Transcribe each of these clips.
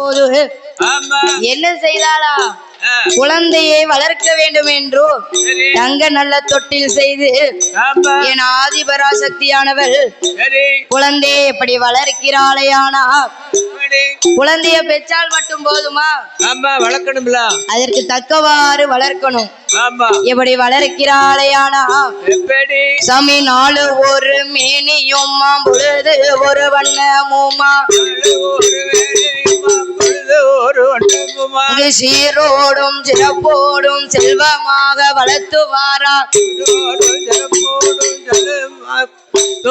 போது. என்ன செய்தாளா குழந்தையை வளர்க்க வேண்டும் என்றோ சரி. தங்க நல்ல தொட்டில் செய்து என் ஆதிபராசக்தியானவள் குழந்தையை எப்படி வளர்க்கிறாளையானா? குழந்தைய பெற்றால் மட்டும் போதுமா? ஆமா வளர்க்கணும்ல. அதற்கு தக்கவாறு வளர்க்கணும். எப்படி வளர்க்கிறாளையானா சமி நாலு ஒரு மேனியும் பொழுது ஒரு வண்ணமுமா? சீரோடும் சிறப்போடும் செல்வமாக வளர்த்துவாரா?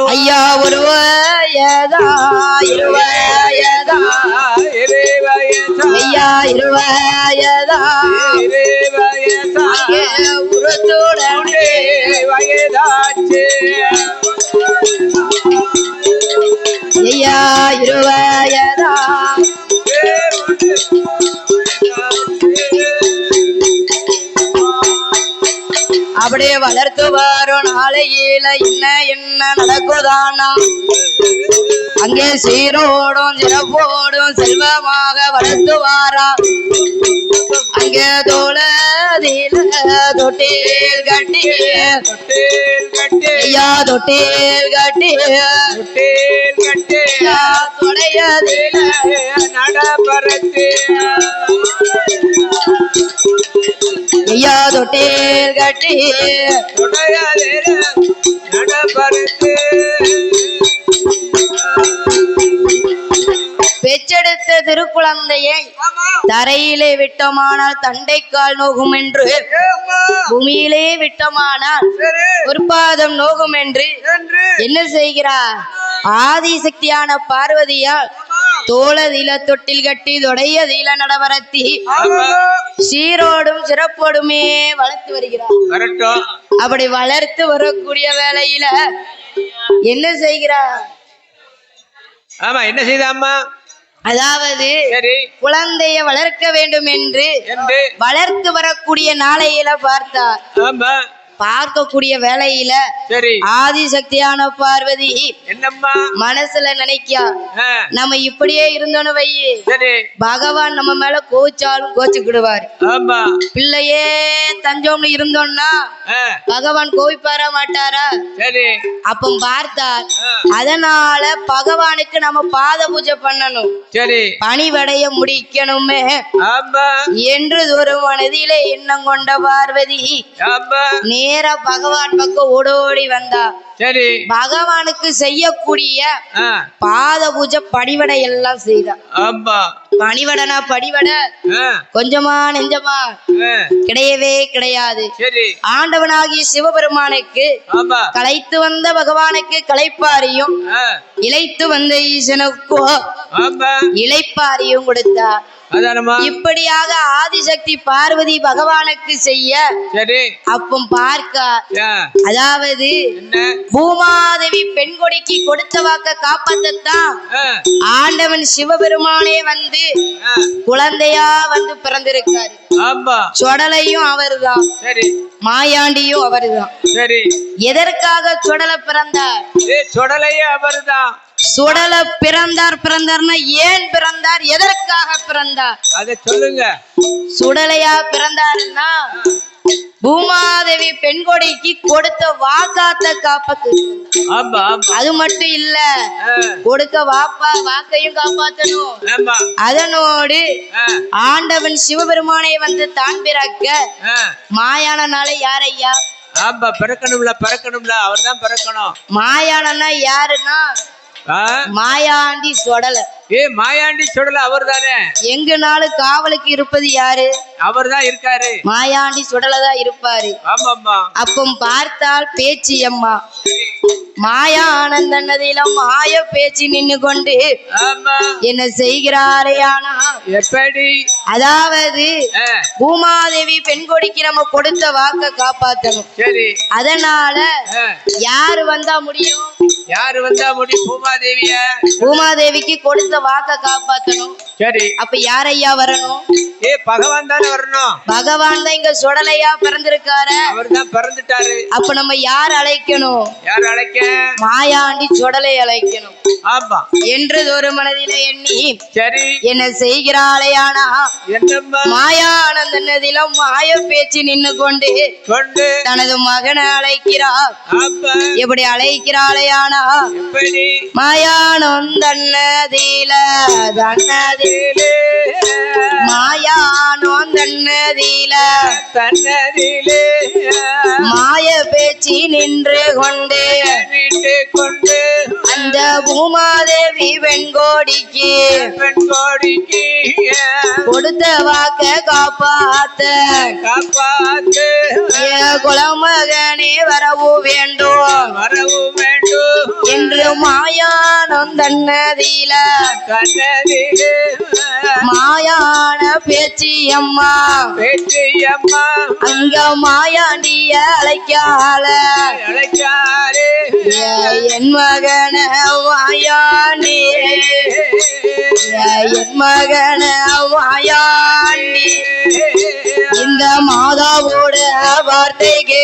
ஐயா ஒருவயதா இருவயதா ஐயா இருவயதா உருத்துடனே. வயதாச்சு. ஐயா இருவயதா அப்படியே வளர்த்து வரும் நாளையில என்ன என்ன நடக்குதானா? அங்கே சீரோடும் சிறப்போடும் செல்வமாக வளர்த்து வாரா அங்கே தோழதில தொட்டில் கட்டி ஐயா தொட்டில் கட்டி தொட்டில் கட்டி, ஐயா தொடையதில நடபரத்து. ஐயா தொட்டில் கட்டி உடையாதேர நடபரத்து. பெற்றெடுத்த திருக்குழந்தையை தரையிலே விட்டோமானால் தண்டைக்கால் நோகும் என்று. பூமியிலே விட்டோமானால் ஒரு பாதம் நோகும் என்று. என்ன செய்கிறார் ஆதிசக்தியான பார்வதியால் தோளதில தொட்டில் கட்டி தொடையதில நடவரத்தி ஆமா, சீரோடும் சிறப்போடுமே வளர்த்து வருகிறார். அப்படி வளர்த்து வரக்கூடிய வேளையில என்ன செய்கிறார்? ஆமா என்ன செய்த அம்மா? அதாவது குழந்தைய வளர்க்க வேண்டும் என்று. வளர்த்து வரக்கூடிய நாளையில பார்த்தார். ஆமா. பார்க்கக்கூடிய வேளையில சரி. ஆதிசக்தியான பார்வதி என்னம்மா? மனசுல நினைக்கா நம்ம இப்படியே இருந்தோன்னு வையி. சரி. பகவான் நம்ம மேல கோச்சாலும் கோச்சுக்கிடுவார் ஆமா. பிள்ளையே தஞ்சோம்னு இருந்தோம்னா பகவான் கோவிப்பாரா மாட்டாரா? சரி. அப்ப பார்த்தார். அதனால பகவானுக்கு நம்ம பாத பூஜை பண்ணணும். சரி. பணிவடைய முடிக்கணுமே. என்று ஒரு மனதிலே எண்ணம் கொண்ட பார்வதி ஆமா. நேரா பகவான் பக்கம் ஓடோடி வந்தா. சரி. பகவானுக்கு செய்யக்கூடிய பாத பூஜை படிவடை எல்லாம் செய்தா. ஆமா பணிவடனா படிவடை கொஞ்சமா நெஞ்சமா. கிடையவே கிடையாது. ஆண்டவனாகிய சிவபெருமானுக்கு ஆமா களைத்து வந்த பகவானுக்கு களைப்பாரியும் ஆ, இளைத்து வந்த ஈசனுக்கோ கொடுத்தார் அதானம்மா இப்படியாக ஆதிசக்தி பார்வதி பகவானுக்கு செய்ய சரி. அப்பம் பார்க்க. அதாவது பூமாதேவி பெண் கொடிக்கு கொடுத்த வாக்க காப்பாத்தத்தான் ஆ, ஆண்டவன் சிவபெருமானே வந்து குழந்தையா வந்து பிறந்திருக்காரு. சொடலையும் அவர்தான். சரி. மாயாண்டியும் அவர்தான். சரி. எதற்காக சுடல பிறந்தார்? ஏ சுடலையே அவர்தான். சுடல பிறந்தார் பிறந்தார்னா ஏன் பிறந்தார்? எதற்காக பிறந்தார்? அத சொல்லுங்க. சுடலையா பிறந்தாருன்னா பூமாதேவி பெண் கொடிக்கு கொடுத்த வாக்காத்த காப்பாத்து. அது மட்டும் இல்ல கொடுக்க வாப்பா வாக்கையும் காப்பாத்தணும். அதனோடு ஆண்டவன் சிவபெருமானை வந்து தான் பிறக்க. மாயானனால யாரையா? ஆமா பிறக்கணும்ல பிறக்கணும்ல அவர்தான் பிறக்கணும். மாயானனா யாருன்னா மாயாண்டி சொடல. ஏ மாயாண்டி சுடல அவர்தானே? எங்கனாலும் காவலுக்கு இருப்பது யாரு? அவர்தான் இருக்காரு. மாயாண்டி சுடலதான் இருப்பாரு. ஆமாம்மா. அப்பம் பார்த்தால் பேச்சு அம்மா மாயா ஆனந்தனதிலும் மாய பேச்சு நின்னு கொண்டு என்ன செய்கிறாரே ஆனா எப்படி? அதாவது பூமாதேவி பெண் கொடிக்கு நம்ம கொடுத்த வாக்க காப்பாத்தணும். சரி. அதனால யாரு வந்தா முடியும்? யாரு வந்தா முடியும் பூமாதேவிய? பூமாதேவிக்கு கொடுத்த வாக்க காப்பாத்தணும். சரி. அப்ப யார் ஐயா வரணும்? ஏ பகவான் தானே வரணும். பகவான் தான் இங்க சுடலையா பிறந்திருக்காரு. அவர் தான் பிறந்துட்டாரு. அப்ப நம்ம யார் அழைக்கணும்? யார் அழைக்க? மாயாண்டி சுடலை அழைக்கணும். ஆமா. என்றது ஒரு மனதில எண்ணி சரி. என்ன செய்கிறாளையானா என்னம்மா? மாயானந்த நதியில மாய பேச்சு நின்னு கொண்டு கொண்டு. தனது மகனை அழைக்கிறார். ஆமா. எப்படி அழைக்கிறாளையானா எப்படி? மாயானொந்தன்னதில தன்னதிலே. மாயானொந்தன்னதில தன்னதிலே. மாய பேச்சு நின்று கொண்டு. வீட்டு கொண்டு. அந்த பூமாதேவி வெண்கோடிக்கு. பெண் கோடிக்கு கொடுத்த வாக்க காப்பாத்த. காப்பாத்து. குலமகனே வரவு வேண்டும். வரவு வேண்டும். என்று மாயானம் தன்னதில கண்ணதிலே மாயான பேச்சு அம்மா பேச்சு அம்மா அங்க மாயாண்டிய அழைக்கால அழைக்காரே என் மகன மாயாண்டி என் மகன மாயாண்டி இந்த மாதாவோட வார்த்தைக்கு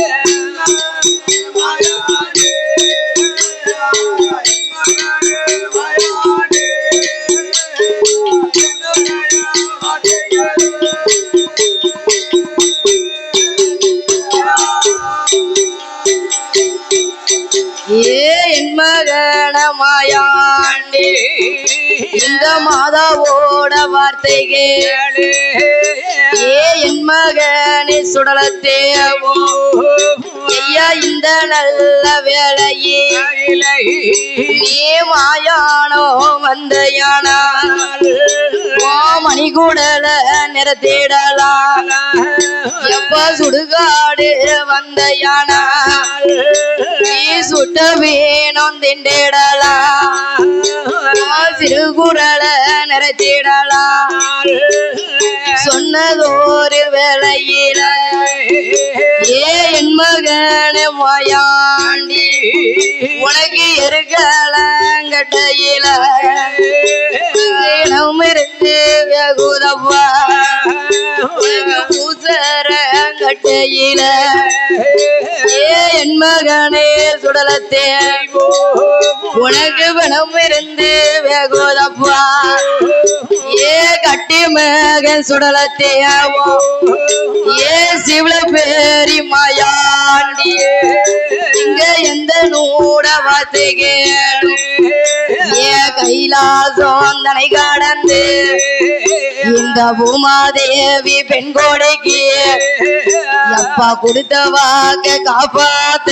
ஏ என் மகன மாயாண்டி இந்த மாதாவோட வார்த்தைக்கு ஏ என் மகனே சுடலத்தேவோ. ஐயா இந்த நல்ல வேலையே நீ மாயானோ வந்த யானா ஓ மணிகூடல நிறத்திடலாம் எப்ப சுடுகாடு வந்த யானா நீ சுட்ட வேணும் திண்டிடலாம் சிறுகுடல நிறத்திடலாம் சொன்னதோரு வேளையில ஏ என் மகன் மாயாண்டி உனக்கு இருக்கலங்கட்டையில இருந்து வெகுதப்பா உனக்கு பூசரங்கட்டையில என் மகனே சுடலத்தே. உனக்கு பணம் இருந்து வெகுதப்பா ஏ கட்டி மகன் சுடலத்தேவோ ஏ சிவல பேரி மாயாண்டி. இங்க எந்த நூட வார்த்தைகேடும் ஏ கைலாசம் தனை கடந்து இந்த பூமாதேவி பெண் கோடைக்கு அப்பா கொடுத்த வாக்க காப்பாத்த.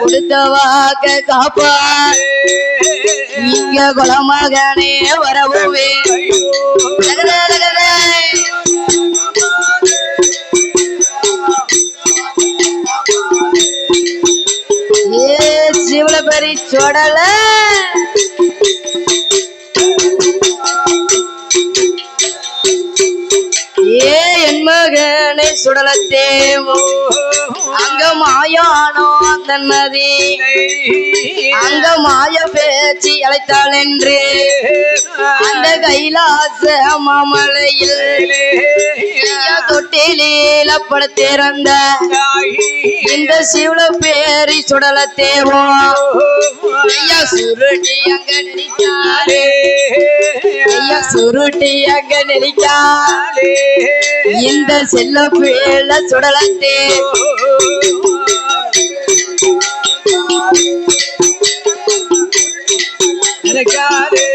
கொடுத்த வாக்க காப்பா இங்க குலமகனே வரவுவே ஏ சிவல பெரி சொடல. ஏ என் மகனை சுடலத்தேவோ அங்க மாயானோ அந்த நதி அங்க மாய பேச்சு அழைத்தாள் என்று. அந்த கைலாச மாமலையில். ஐயா பட படுத்திருந்த இந்த சிவல பேரி சுடலத்தேவோ ஐயா சுருட்டி அங்க நினைக்காரு ஐயா சுருட்டி அங்க நினைக்காரு இந்த செல்ல பேல சுடலத்தே நினைக்காதே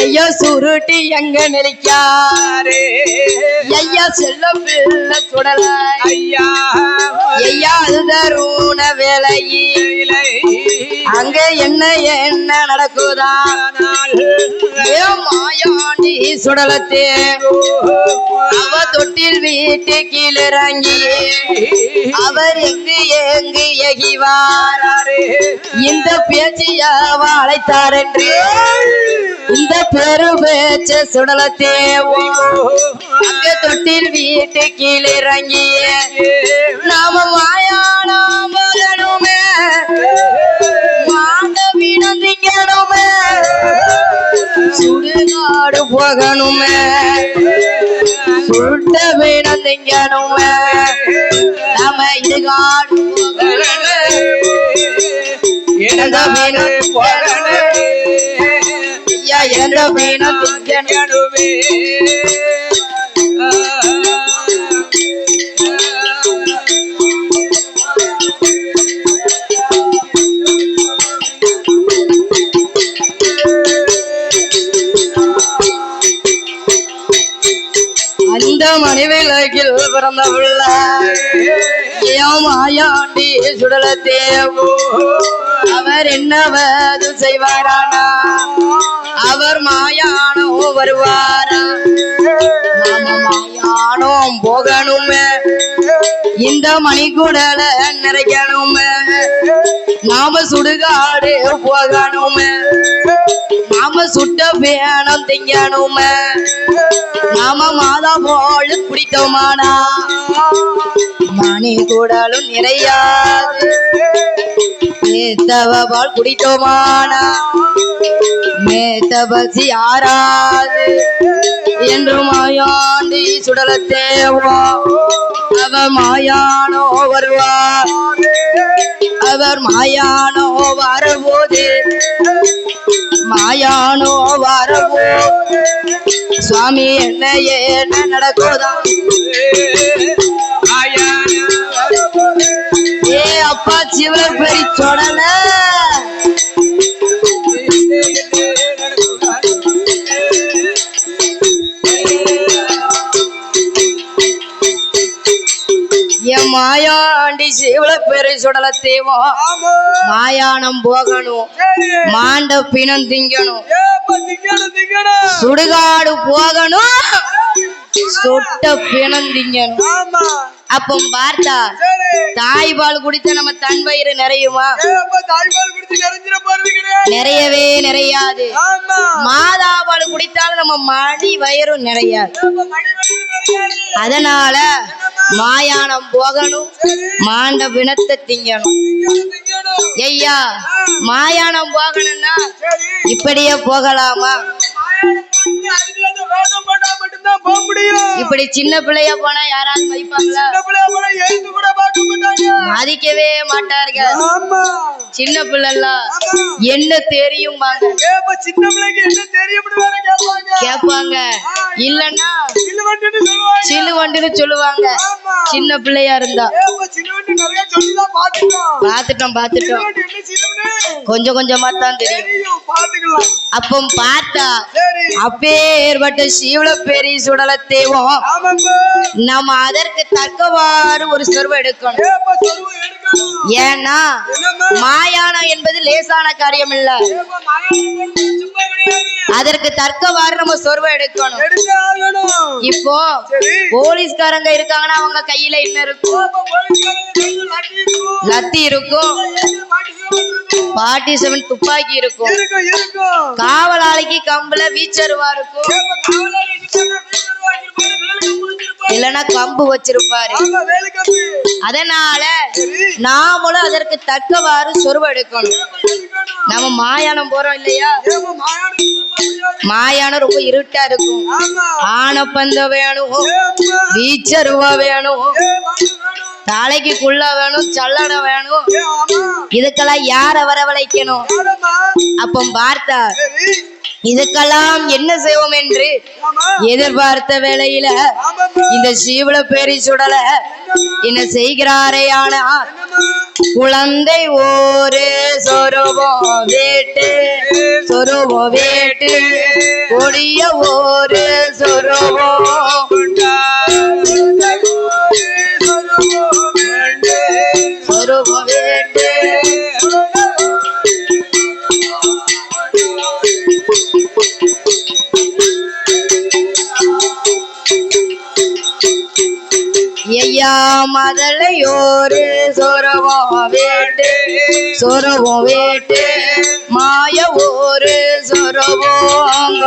ஐயோ சுருட்டி எங்க நினைக்காரு ஐயா செல்ல பிள்ளை சுடலை. ஐயா ஐயா தருண வேலையே இலை அங்க என்ன என்ன நடக்குதா? ஏ மாயாண்டி சுடலத்தே. அவ தொட்டில் வீட்டு கீழிறங்கி அவர் எங்கு எங்கு எகிவார்? இந்த பேச்சியாவ அழைத்தார் என்று? இந்த பெரு பேச்ச சுடலத்தேவோ அங்க தொட்டில் வீட்டு கீழிறங்கி நாம மாயாணம் மகனுமே மாண்ட திங்கணுமே சுடுகாடு போகணுமே. சுட்ட வீணம் திங்கணுமே நாம இடுகாடு போகணுமே. இழந்த வீணம் ஐயா இழந்த வீணம் திங்கணும் பிறந்த பிள்ளை மாயாண்டி சுடல தேவோ அவர் என்னவது செய்வாரானா? அவர் மாயானோ வருவாரா? நாம மாயானோ போகணுமே. இந்த மணிக்குடல நிறைக்கணுமே. நாம சுடுகாடு போகணுமே. நாம சுட்ட பேணம் திங்கணுமே. நாம மாதா போல் குடித்தோமானா மணி கூடலும் நிறையாது. மேத்தவ பால் குடித்தோமானா? மேத்த பசி ஆறாது என்று மாயாண்டி சுடல தேவோ அவ மாயானோ வருவார். அவர் மாயானோ வரபோது. மாயானோ வரபோ சுவாமி என்ன என்ன நடக்குதா ஏ அப்பா சிவர் பெரிய சொடலை என் மாயாண்டி சிவல பெரி சுடல தேவம் மாயானம் போகணும். மாண்ட பிணம் திங்கணும். சுடுகாடு போகணும். சொட்ட பிணம் திங்கணும். அப்போ பார்த்தா தாய் பால் குடித்த நம்ம தன் வயிறு நிறையுமா நிறையவே நிறையாது. மாதா பால் குடித்தாலும் நம்ம மடி வயிறும் நிறையாது. அதனால மாயானம் போகணும் மாண்ட பிணத்தை திங்கணும். ஐயா மாயானம் போகணும்னா இப்படியே போகலாமா? இப்படி சின்ன பிள்ளையா போனா யாராவது மதிப்பாங்களா மதிக்கவே மாட்டார்கள். சின்ன பிள்ளைலாம் என்ன தெரியும் சின்ன பிள்ளைக்கு என்ன தெரியும் கேட்பாங்க இல்லன்னா சிலுவண்டுன்னு சொல்லுவாங்க. சின்ன பிள்ளையா இருந்தா. பாத்துட்டோம் பாத்துட்டோம் கொஞ்சம் கொஞ்சமா தான் தெரியும். அப்போ பார்த்தா அப்பேற்பட்ட சீவல பெரிய சுடல தேவோம். நம்ம அதற்கு தக்கவாறு ஒரு சொருவ எடுக்கணும். எடுக்கணும் ஏன்னா மாயானம் என்பது லேசான காரியம் இல்ல அதற்கு தக்கவாறு நம்ம சொருவ எடுக்கணும். இப்போ போலீஸ்காரங்க இருக்காங்கன்னா அவங்க கையில என்ன இருக்கும்? லத்தி இருக்கும். பாட்டி செவன் துப்பாக்கி இருக்கும். காவலாளிக்கு கம்புல வீச்சருவா இருக்கும். இல்லைன்னா கம்பு வச்சிருப்பாரு. வேலைக்கு அதனால நாமளும் அதற்கு தக்கவாறு சொருவெடுக்கணும். நம்ம மாயானம் போறோம் இல்லையா? மாயானம் ரொம்ப இருட்டா இருக்கும். ஆன பந்த வேணும் ஏப்பா வீச்சருவா வேணும் வேணும் தலைக்கு குள்ள வேணும் சல்லடை வேணும் இதுக்கெல்லாம் யார வரவழைக்கணும்? அப்போ பார்த்தா இதுக்கெல்லாம் என்ன செய்வோம் என்று எதிர்பார்த்த வேளையில இந்த சீவல பேரி சுடல என்ன செய்கிறாரே ஆனா குழந்தை ஒரு சொருபம் வேட்டு சொருபம் வேட்டு கொடிய ஒரு சொருவோ. ஐயா மதலையோரு சொரவம் வேட்டு சொரவம் வேட்டு மாய ஒரு சொரவம்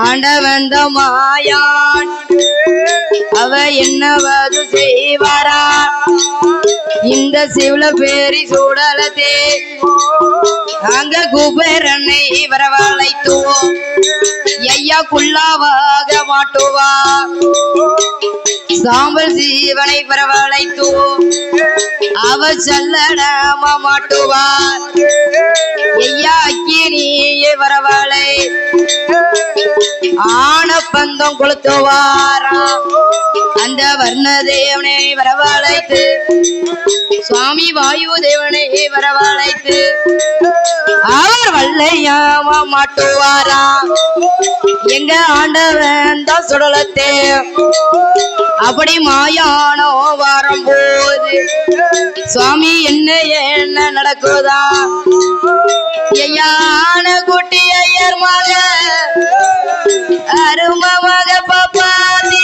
ஆண்டவன் மாயான் அவர் என்னவாது செய்வாரா? இந்த சிவல பேரி சூடலத்தே நாங்க குபேரனை வரவழைத்துவோம் ஐயா குள்ளாவாக மாட்டுவா? சாம்பல் சீவனை வரவழைத்துவோம் அவ சல்லடமா மாட்டுவார் ஐயா அக்கினியே வரவழை ஆன பந்தம் கொளுத்துவாரா? அந்த வர்ண தேவனை வரவழைத்து சுவாமி வாயு தேவனை வரவழைத்து அவர் வல்லையாமா மாட்டுவாரா எங்க ஆண்டவன் தான் சுடலத்தே? அப்படி மாயானோ வரும்போது சுவாமி என்ன என்ன நடக்குதா? ஐயான குட்டி ஐயர் மக அரும மக பாப்பாதி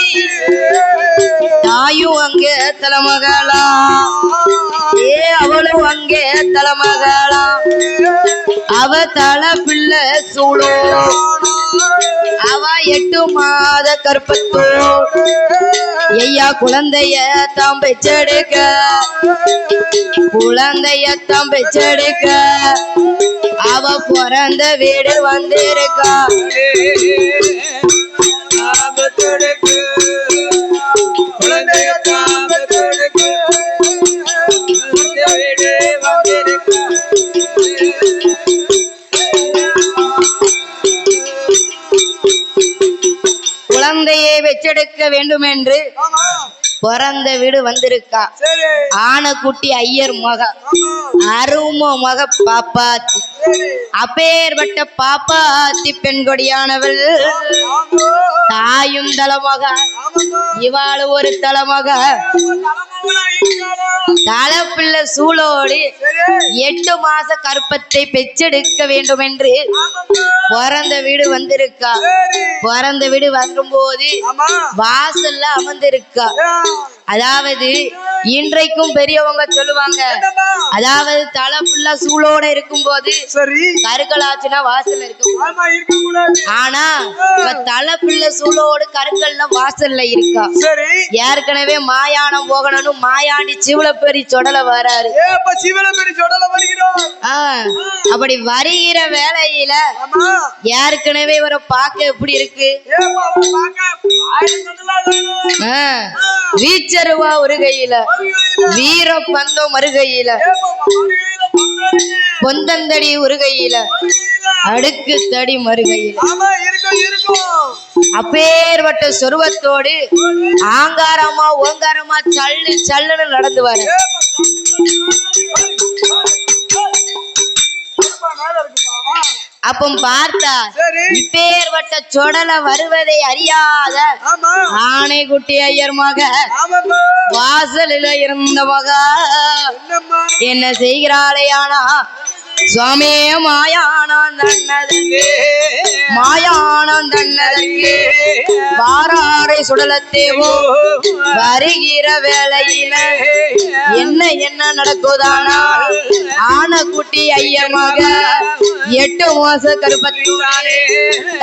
தாயும் அங்கே தலைமகளா. ஏ அவளும் அங்கே தலைமகளா. அவ தலை பிள்ளை சூழோ. அவ எட்டு மாத கற்பத்தோ ஐயா குழந்தைய தாம் பெற்றெடுக்க குழந்தைய தாம் பெற்றெடுக்க அவ பிறந்த வீடு வந்திருக்கா. குழந்தையை வெச்செடுக்க வேண்டும் என்று பிறந்த வீடு வந்திருக்கா. ஆனக்குட்டி ஐயர் மக. அரும மக பாப்பாத்தி. அப்பேற்பட்ட பாப்பாத்தி பெண் கொடியானவள் தாயும் தலமக. இவாள் ஒரு தலமக. சூழோடு எட்டு மாச கற்பத்தை பெற்றெடுக்க வேண்டும் என்று பிறந்த வீடு வந்திருக்கா? பிறந்த வீடு வரும்போது வாசல்ல அமர்ந்திருக்கா? அதாவது இன்றைக்கும் பெரியவங்க சொல்லுவாங்க. அதாவது தலை ஃபுல்லா சூளோட இருக்கும்போது சரி. கருக்கலாச்சுன்னா வாசல்ல இருக்கும் ஆனா தலை பிள்ளை சூளோடு கருக்கள்லாம் வாசல்ல இருக்கா? சரி. ஏற்கனவே மாயானம் போகணும்னு மாயாண்டி சிவலப்பெரி சொடல வராரு. அப்படி வருகிற வேலையில ஏற்கனவே இவரை பார்க்க எப்படி இருக்கு? ஏ அப்ப வருகையில வீர பந்தம் மறுகையில வருகையில பொந்தந்தடி உருகையில. அடுக்கு தடி மருகையில். அப்பேர்பட்ட அப்பேற்பட்ட சொருவத்தோடு ஆங்காரமா ஓங்காரமா சல்லு சல்லுன்னு நடந்து வர. அப்ப பார்த்தா இப்பேற்பட்ட சொடல வருவதை அறியாத ஆனைக்குட்டி ஐயர் மக. வாசலில் இருந்த மக என்ன செய்கிறாளே ஆனா சுவாமியே மாயானம் தன்னதற்கு மாயானம் தன்னதற்கு வாராரை சுடலத்தேவோ வருகிற வேலையில என்ன என்ன நடக்குதானா? ஆனக்குட்டி ஐயமாக எட்டு மாச கருப்பத்தானே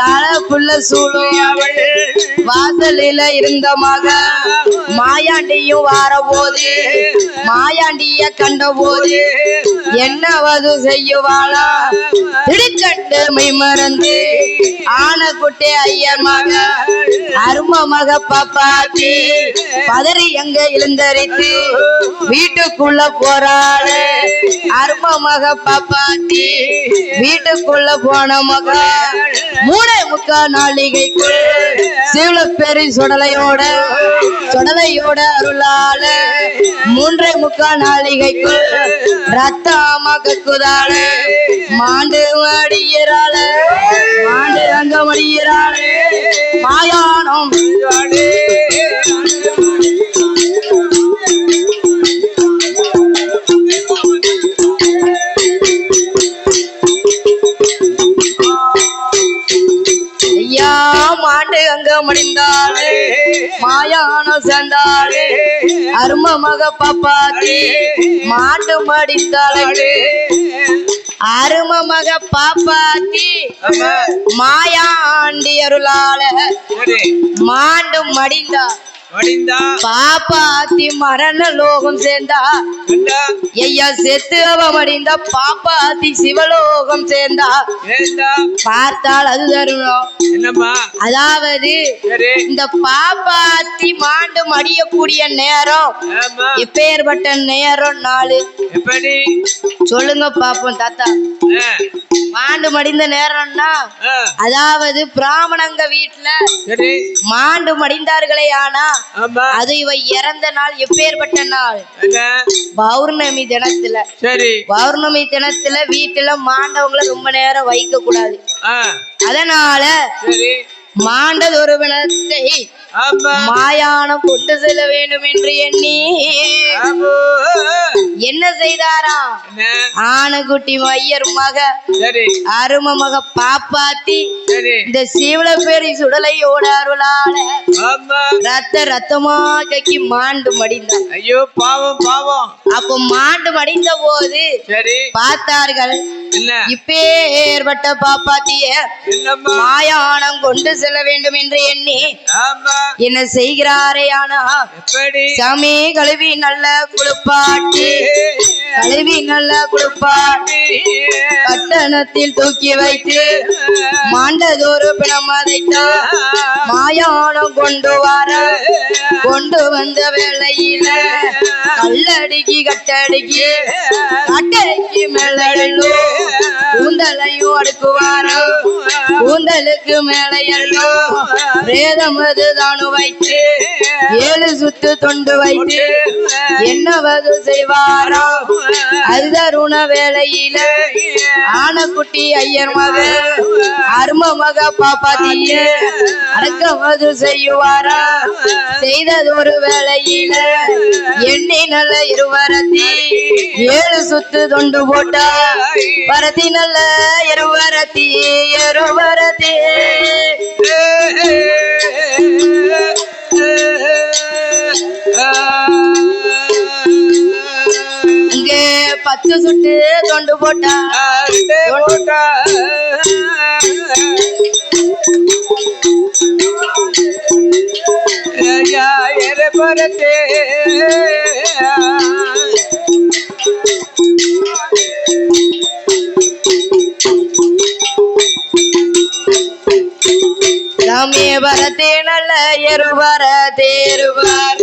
தலை புள்ள சூழும் வாசலில இருந்தமாக மாயாண்டியும் வார போது மாயாண்டிய கண்டபோது என்னவது செய்யுவாளா? திடுக்கண்டு மெய் மறந்து ஆனக்குட்டி ஐயர் மக அரும மக பாப்பாத்தி பதறி எங்க எழுந்தரித்து வீட்டுக்குள்ள போறாளே? அரும மக பாப்பாத்தி வீட்டுக்குள்ள போன மக மூணே முக்கா நாளிகைக்குள் சிவல சுடலையோட சுடலையோட சுடலையோட அருளால மூன்றே முக்கால் நாளிகைக்குள் ரத்தமா கக்குதாளே மாண்டு மடியிறாள மாண்டு அங்கம் மடியிறாளே மாயானம் ஐயா மாண்டு அங்கம் அடிந்தாலே மாயானம் சேர்ந்தாளே. அரும மக பாப்பாத்தி மாண்டு மடிந்தாளே அரும மக பாப்பாத்தி. மாயாண்டி அருளால மாண்டு மடிந்தா மடிந்தா பாப்பாத்தி மரண லோகம் சேர்ந்தா. ஐயா செத்து அவ மடிந்தா பாப்பாத்தி சிவலோகம் சேர்ந்தா. பார்த்தால் அது தருணம். அதாவது இந்த பாப்பாத்தி மாண்டு மடியக்கூடிய நேரம். ஆமா. எப்பேற்பட்ட நேரம் எப்படி? சொல்லுங்க பாப்போம் தாத்தா. மாண்டு மடிந்த நேரம்னா அதாவது பிராமணங்க வீட்டுல மாண்டு மடிந்தார்களே ஆனா அது இவ இறந்த நாள் எப்பேற்பட்ட நாள்? பௌர்ணமி தினத்துல. சரி. பௌர்ணமி தினத்துல வீட்டுல மாண்டவங்கள ரொம்ப நேரம் வைக்க கூடாது அதனால சரி. மாண்டது ஒரு பிணத்தை ஆமா மாயானம் கொண்டு செல்ல வேண்டும் என்று எண்ணி. என்ன செய்தாராம் என்ன? ஆணுகுட்டி மையர் மக அரும மக பாப்பாத்தி இந்த சீவல பேரி சுடலையோட அருளால ஆமா ரத்த ரத்தமா கக்கி மாண்டு மடிந்தார் ஐயோ பாவம் பாவம். அப்போ மாண்டு மடிந்த போது பார்த்தார்கள் என்ன? இப்பேற்பட்ட பாப்பாத்திய மாயானம் கொண்டு செல்ல வேண்டும் என்று எண்ணி. ஆமா. என்ன செய்கிறாரே ஆனா சாமி கழுவி நல்ல குளிப்பாட்டி. கழுவி நல்ல குளிப்பாட்டி. பட்டணத்தில் தூக்கி வைத்து மாண்டதொரு பிணம் அதைத்தான் மாயானம் கொண்டு வர கொண்டு வந்த வேளையில கல்லடிக்கி கட்டடிக்கி கட்டைக்கு மேலையல்லோ கூந்தலையும் அடுக்குவாரோ கூந்தலுக்கு மேலையல்லோ பிரேதமது தானு வைத்து ஏழு சுத்து தொண்டு வைத்து என்னவது செய்வாரோ? அருதருண வேலையில ஆனக்குட்டி ஐயர் மக அரும மக பாப்பாத்திய அடக்கமது செய்வாரா செய்ததொரு வேலையில எண்ணி நல்ல இருவரத்தி. ஏழு சுத்து தொண்டு போட்டா பரத்தி நல்ல இருவரத்தி இருவரத்தி. பத்து சுட்டு தொண்டு போட்டா. சாமி பரத்தி நல்ல இருவர தேருவார்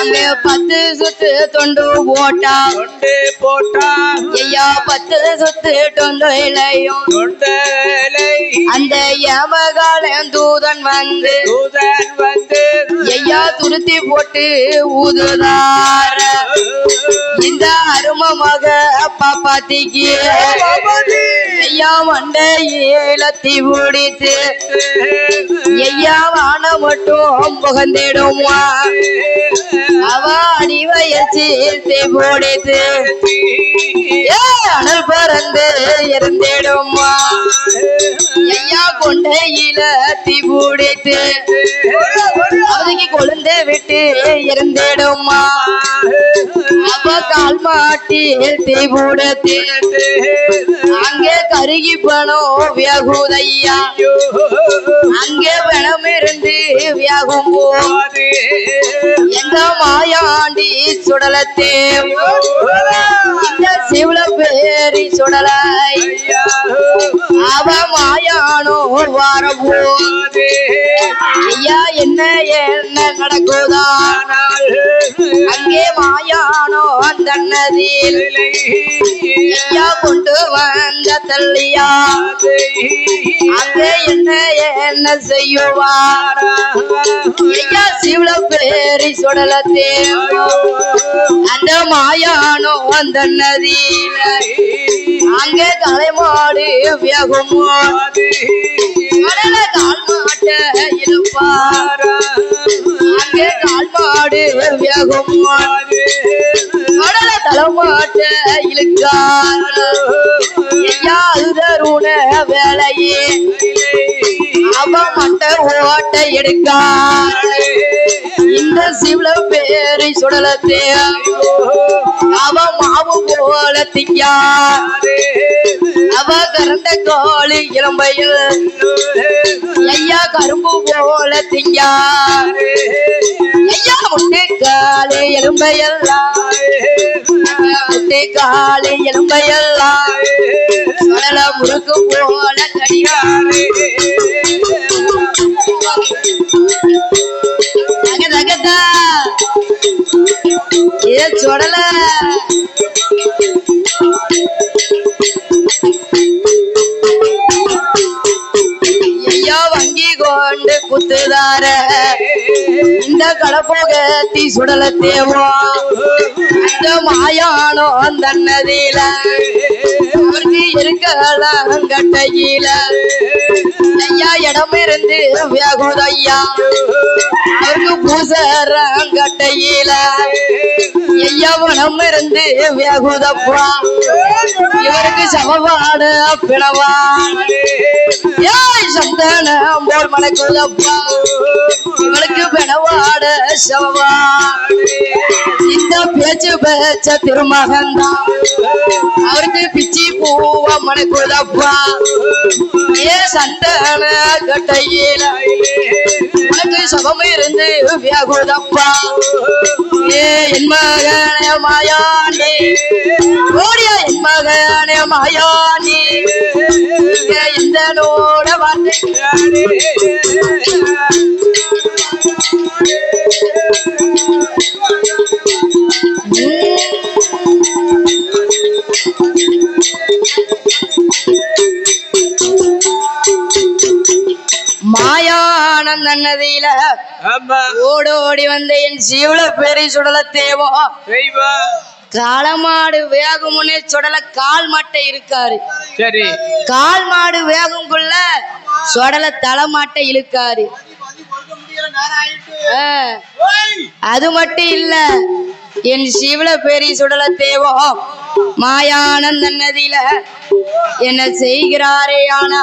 அங்கே பத்து சுத்து தொண்டு போட்டா. தொண்டு போட்டா. ஐயா பத்து சுத்து தொண்டு இலையும். அந்த யமகாலம் தூதன் வந்து. தூதன் வந்து. ஐயா துருத்தி போட்டு ஊதுதார இந்த பாப்பாத்திக்கு ஐயா மண்டையில தீ பிடித்து ஐயா வான மட்டும் புகந்திடுமா அவ அடிவயச்சி தீ பிடித்து. அனல் பறந்து இருந்திடுமா ஐயா கொண்டையில திபுடித்து அவதிக்கு கொழுந்து விட்டு இருந்திடுமா அவ கால் மாட்டு தீ பிடித்து அங்கே கருகி பணம் வியாகுதையா. அங்கே பணம் இருந்து வியாகும் போ எங்க மாயாண்டி சுடலத்தே. இந்த சிவல பேரி சுடலை. அவ மாயானோ வாரபோ ஐயா என்ன என்ன நடக்குதா? அங்கே மாயானோ அந்த நதியில் ஐயா கொண்டு வந்த தள்ளியா? அங்கே என்ன என்ன செய்யுவார் ஐயா சிவள பேரி சுடல தேவோ? அந்த மாயானோ அந்த நதியில அங்கே தலைமாடு வியகுமோ? கடல கால் மாட்ட இழுப்பார் அங்கே கால் மாடு கடல தலைமாட்ட இழுக்கார் ஐயா அழுதருண வேலையே? அவ ஓட்ட எடுக்கார் இந்த சிவல பேரை சுடலத்தே. அவ மாவு போல திங்கா அவ கரண்ட கோழி இளம்பையில் ஐயா கரும்பு போல திங்கா ஐயா முட்டை எலும்பையெல்லாம் முட்டை எலும்பையெல்லாம் முறுக்கு போல கடிகாரே ஏ சொடல. ஐயா வங்கி கொண்டு குத்துதார. இந்த கடப்போகத்தி சுடல தேவோ. இந்த மாயானோ அந்த நதியில. அவருக்கு இருக்கலாம் கட்டையில. ஐயா இடம் இருந்து வேகுது ஐயா அவருக்கு பூசரம் ஐயா வனம் இருந்து வேகுதப்பா இவருக்கு சமபாடு பிணவா ஏய் சந்தனம் போல் மணக்குதப்பா இவளுக்கு பிணவாட சமவா. இந்த பேச்சு பேச்ச திருமகன்தான். அவருக்கு பிச்சி பூவா மணக்குதப்பா ஏ சந்தன கட்டையில உனக்கு சபம் இருந்து வியாகுதப்பா ஏ என் மகனே மாயாண்டி ஓடியா என் மகனே மாயாண்டி இந்த நோட வார்த்தை ஓடோடி வந்த என் சீவல பெரிய சுடல தேவோ. செய்வா காளமாடு வேகும் முன்னே சுடல கால் மட்டை இருக்காரு சரி. கால் மாடு வேகும்குள்ள சுடல தலைமாட்டை இழுக்காரு. அது மட்டும் இல்ல என் சிவல பெரிய சுடல தேவோ. மாயானந்த நதியில என்ன செய்கிறாரே ஆனா.